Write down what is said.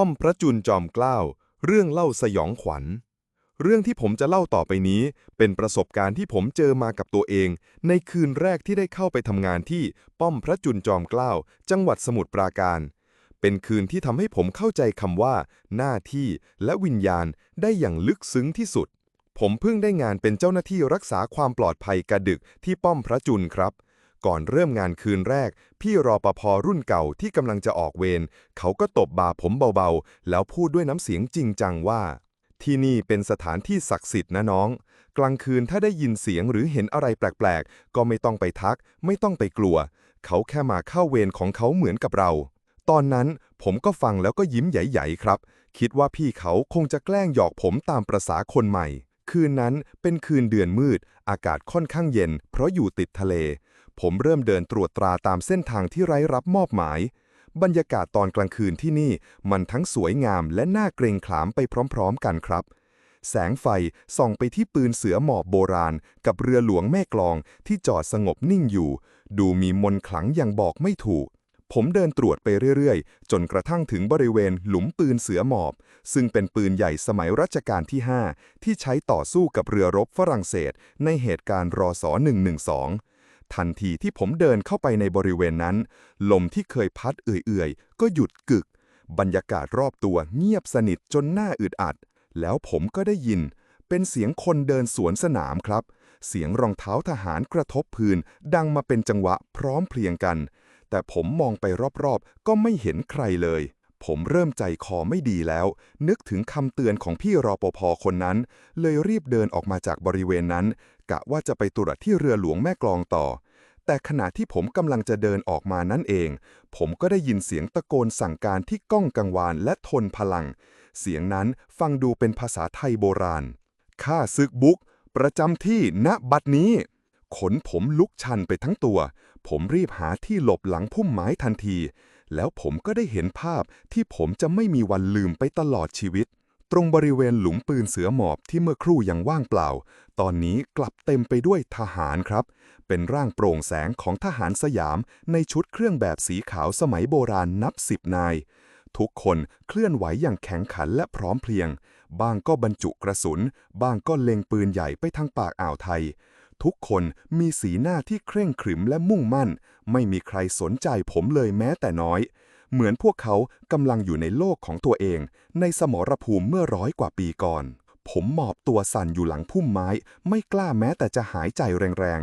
ป้อมพระจุลจอมเกล้า เรื่องเล่าสยองขวัญ เรื่องที่ผมจะเล่าต่อไปนี้ เป็นประสบการณ์ที่ผมเจอมากับตัวเอง ในคืนแรกที่ได้เข้าไปทำงานที่ป้อมพระจุลจอมเกล้า จังหวัดสมุทรปราการ เป็นคืนที่ทำให้ผมเข้าใจคำว่า หน้าที่และวิญญาณได้อย่างลึกซึ้งที่สุด ผมเพิ่งได้งานเป็นเจ้าหน้าที่รักษาความปลอดภัยกระดึกที่ป้อมพระจุลครับ ก่อนเริ่มงานคืนแรก พี่รอปภรุ่นเก่าที่กำลังจะออกเวรเขาก็ตบบ่าผมเบาๆ แล้วพูดด้วยน้ำเสียงจริงจังว่า ที่นี่เป็นสถานที่ศักดิ์สิทธิ์นะน้อง กลางคืนถ้าได้ยินเสียงหรือเห็นอะไรแปลกๆ ก็ไม่ต้องไปทัก ไม่ต้องไปกลัว เขาแค่มาเข้าเวรของเขาเหมือนกับเรา ตอนนั้นผมก็ฟังแล้วก็ยิ้มใหญ่ๆครับ คิดว่าพี่เขาคงจะแกล้งหยอกผมตามประษาคนใหม่คืนนั้นเป็นคืนเดือนมืด อากาศค่อนข้างเย็น เพราะอยู่ติดทะเล ผมเริ่มเดินตรวจตราตามเส้นทางที่ไร้รับมอบหมาย บรรยากาศตอนกลางคืนที่นี่มันทั้งสวยงามและน่าเกรงขามไปพร้อมๆ กันครับ แสงไฟส่องไปที่ปืนเสือหมอบโบราณ กับเรือหลวงแม่กลองที่จอดสงบนิ่งอยู่ ดูมีมนขลังอย่างบอกไม่ถูกผมเดินตรวจไปเรื่อยๆ จนกระทั่งถึงบริเวณหลุมปืนเสือหมอบ ซึ่งเป็นปืนใหญ่สมัยรัชกาลที่ 5 ที่ใช้ต่อสู้กับเรือรบฝรั่งเศส ในเหตุการณ์รอส112 ทันทีที่ผมเดินเข้าไปในบริเวณนั้น ลมที่เคยพัดเอื่อยๆ ก็หยุดกึก บรรยากาศรอบตัวเงียบสนิทจนน่าอึดอัด แล้วผมก็ได้ยิน เป็นเสียงคนเดินสวนสนามครับ เสียงรองเท้าทหารกระทบพื้น ดังมาเป็นจังหวะพร้อมเพรียงกัน แต่ผมมองไปรอบๆ ก็ไม่เห็นใครเลย ผมเริ่มใจคอไม่ดีแล้ว นึกถึงคำเตือนของพี่รอปภคนนั้น เลยรีบเดินออกมาจากบริเวณนั้น กะว่าจะไปตรวจที่เรือหลวงแม่กลองต่อ แต่ขณะที่ผมกำลังจะเดินออกมานั่นเอง ผมก็ได้ยินเสียงตะโกนสั่งการที่ก้องกังวานและทนพลัง เสียงนั้นฟังดูเป็นภาษาไทยโบราณข้าศึกบุกประจำที่ณบัดนี้ ขนผมลุกชันไปทั้งตัว ผมรีบหาที่หลบหลังพุ่มไม้ทันที แล้วผมก็ได้เห็นภาพที่ผมจะไม่มีวันลืมไปตลอดชีวิต ตรงบริเวณหลุมปืนเสือหมอบที่เมื่อครู่ยังว่างเปล่า ตอนนี้กลับเต็มไปด้วยทหารครับ เป็นร่างโปร่งแสงของทหารสยามในชุดเครื่องแบบสีขาวสมัยโบราณนับสิบนาย ทุกคนเคลื่อนไหวอย่างแข็งขันและพร้อมเพรียง บ้างก็บรรจุกระสุน บ้างก็เล็งปืนใหญ่ไปทางปากอ่าวไทย ทุกคนมีสีหน้าที่เคร่งขรึมและมุ่งมั่น ไม่มีใครสนใจผมเลยแม้แต่น้อย เหมือนพวกเขากำลังอยู่ในโลกของตัวเอง ในสมรภูมิเมื่อร้อยกว่าปีก่อน ผมหมอบตัวสั่นอยู่หลังพุ่มไม้ ไม่กล้าแม้แต่จะหายใจแรง